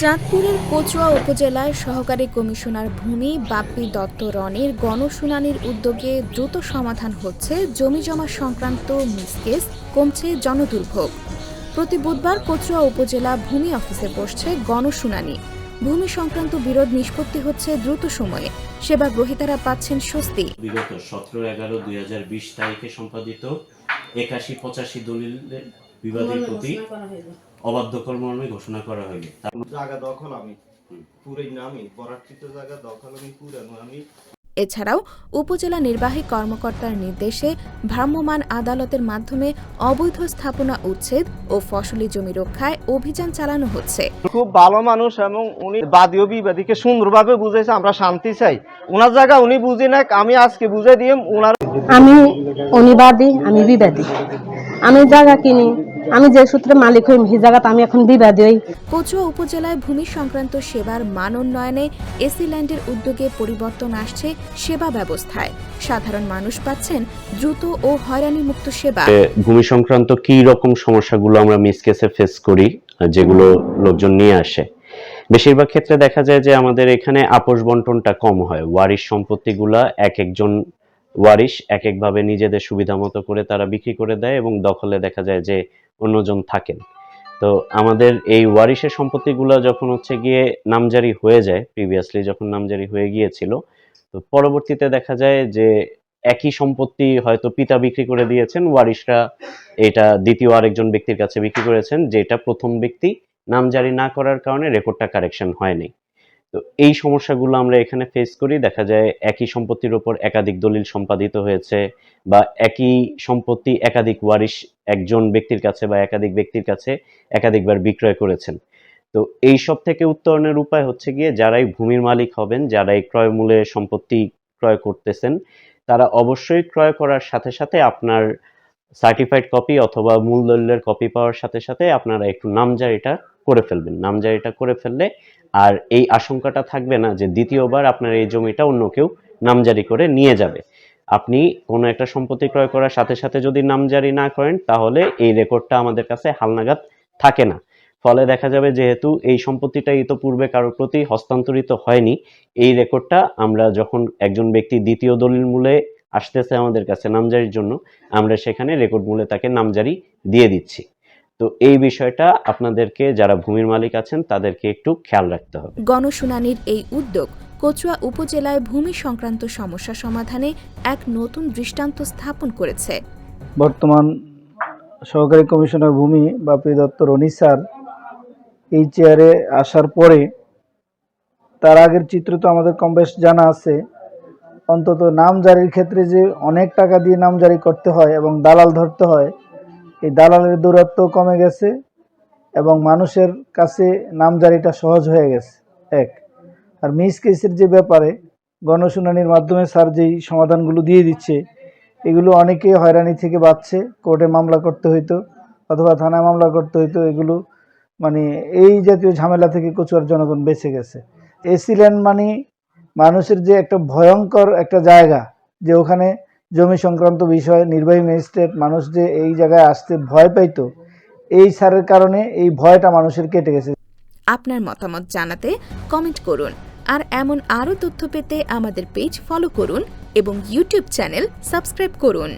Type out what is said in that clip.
চাঁদপুরের কচুয়া উপজেলায় সহকারী কমিশনার ভূমি বাপ্পি দত্ত রনির গণশুনানির উদ্যোগে দ্রুত সমাধান হচ্ছে জমি জমা সংক্রান্ত মিসকেস কমছে জনদুর্ভোগ। প্রতি বুধবার কচুয়া উপজেলা ভূমি অফিসে বসছে গণশুনানি। ভূমি সংক্রান্ত বিরোধ নিষ্পত্তি হচ্ছে দ্রুত সময়ে। সেবা গ্রহীতারা পাচ্ছেন স্বস্তি। বিগত সতেরো এগারো দুই হাজার বিশ তারিখে সম্পাদিত একাশি পঁচাশি দলিলের বিবাদের প্রতি অবাধ্য কর্মে ঘোষণা করা হইবে জায়গা দখল আমি। জায়গা দখল আমি পুরানো আমি এছাড়াও উপজেলা নির্বাহী কর্মকর্তার নির্দেশে ভ্রাম্যমাণ আদালতের মাধ্যমে অবৈধ স্থাপনা উচ্ছেদ ও ফসলি জমি রক্ষায় অভিযান চালানো হচ্ছে। খুব ভালো মানুষ এবং উনি বাদীয় বিবাদীকে সুন্দরভাবে বুঝাইছে আমরা শান্তি চাই। ওনার জায়গা উনি বুঝি না আমি আজকে বুঝাই দিয়ে ওনার আমি অনিবাদী আমি বিবাদী। আমি জায়গা কিনি আমি যে সূত্রে মালিক হই সেই জায়গাতে আমি এখন বিবাদী হই। কচুয়া উপজেলায় ভূমি সংক্রান্ত সেবার মান উন্নয়নে এসি ল্যান্ডের উদ্যোগে পরিবর্তন আসছে সেবা ব্যবস্থায়। সাধারণ মানুষ পাচ্ছেন দ্রুত ও হয়রানি মুক্ত সেবা ভূমি সংক্রান্ত কি রকম সমস্যাগুলো আমরা মিস কেসে ফেস করি যেগুলো লোকজন নিয়ে আসে? বেশিরভাগ ক্ষেত্রে দেখা যায় যে আমাদের এখানে আপোষ বন্টনটা কম হয়। ওয়ারিশ সম্পত্তিগুলা এক একজন ওয়ারিশ এক একভাবে নিজেদের সুবিধা মতো করে তারা বিক্রি করে দেয় এবং দখলে দেখা যায় যে অন্যজন থাকেন। তো আমাদের এই ওয়ারিশের সম্পত্তিগুলো যখন হচ্ছে গিয়ে নামজারি হয়ে যায় প্রিভিয়াসলি যখন নামজারি হয়ে গিয়েছিল, তো পরবর্তীতে দেখা যায় যে একই সম্পত্তি হয়তো পিতা বিক্রি করে দিয়েছেন, ওয়ারিশরা এটা দ্বিতীয় আরেকজন ব্যক্তির কাছে বিক্রি করেছেন, যেটা প্রথম ব্যক্তি নামজারি না করার কারণে রেকর্ডটা কারেকশন হয়নি। তো এই সমস্যাগুলো আমরা এখানে ফেস করি। দেখা যায় একই সম্পত্তির উপর একাধিক দলিল সম্পাদিত হয়েছে বা একই সম্পত্তি একাধিক ওয়ারিশ একজন ব্যক্তির কাছে বা একাধিক ব্যক্তির কাছে একাধিকবার বিক্রয় করেছেন। তো এই সব থেকে উত্তরণের উপায় হচ্ছে গিয়ে যারাই ভূমির মালিক হবেন, যারাই ক্রয় মূল্যে সম্পত্তি ক্রয় করতেছেন, তারা অবশ্যই ক্রয় করার সাথে সাথে আপনার সার্টিফাইড কপি অথবা মূল দলিলের কপি পাওয়ার সাথে সাথে আপনারা একটু নামজারিটা করে ফেলবেন। নামজারিটা করে ফেললে আর এই আশঙ্কাটা থাকবে না যে দ্বিতীয়বার আপনার এই জমিটা অন্য কেউ নামজারি করে নিয়ে যাবে। আপনি কোনো একটা সম্পত্তি ক্রয় করার সাথে সাথে যদি নামজারি না করেন, তাহলে এই রেকর্ডটা আমাদের কাছে হালনাগাদ থাকে না। ফলে দেখা যাবে যেহেতু এই সম্পত্তিটা ইতোপূর্বে কারোর প্রতি হস্তান্তরিত হয়নি, এই রেকর্ডটা আমরা যখন একজন ব্যক্তি দ্বিতীয় দলিল মূলে আসতেছে আমাদের কাছে নামজারির জন্য আমরা সেখানে রেকর্ড মূলে তাকে নামজারি দিয়ে দিচ্ছি। তো এই বিষয়টা আপনাদেরকে যারা ভূমির মালিক আছেন তাদেরকে একটু খেয়াল রাখতে হবে। গণশুনানির এই উদ্যোগ কচুয়া উপজেলায় ভূমি সংক্রান্ত সমস্যা সমাধানে এক নতুন দৃষ্টান্ত স্থাপন করেছে। বর্তমান সহকারী কমিশনার ভূমি বাপি দত্ত রনি স্যার এই চেয়ারে আসার পরে তার আগের চিত্র তো আমাদের কম বেশ জানা আছে। অন্তত নাম জারির ক্ষেত্রে যে অনেক টাকা দিয়ে নাম জারি করতে হয় এবং দালাল ধরতে হয়, এই দালালের দূরত্ব কমে গেছে এবং মানুষের কাছে নাম জারিটা সহজ হয়ে গেছে। এক, আর মিস কেসের যে ব্যাপারে গণশুনানির মাধ্যমে স্যার যেই সমাধানগুলো দিয়ে দিচ্ছে, এগুলো অনেকে হয়রানি থেকে বাঁচছে, কোর্টে মামলা করতে হইতো অথবা থানায় মামলা করতে হইতো, এগুলো মানে এই জাতীয় ঝামেলা থেকে কচুয়ার জনগণ বেঁচে গেছে। এসিল্যান্ড মানে মানুষের যে একটা ভয়ঙ্কর একটা জায়গা, যে ওখানে জমি সংক্রান্ত বিষয় নির্বাহী ম্যাজিস্ট্রেট মানুষ যে এই জায়গায় আসতে ভয় পাইত, এই সারের কারণে এই ভয়টা মানুষের কেটে গেছে। আপনার মতামত জানাতে কমেন্ট করুন, আর এমন আরও তথ্য পেতে আমাদের পেজ ফলো করুন এবং ইউটিউব চ্যানেল সাবস্ক্রাইব করুন।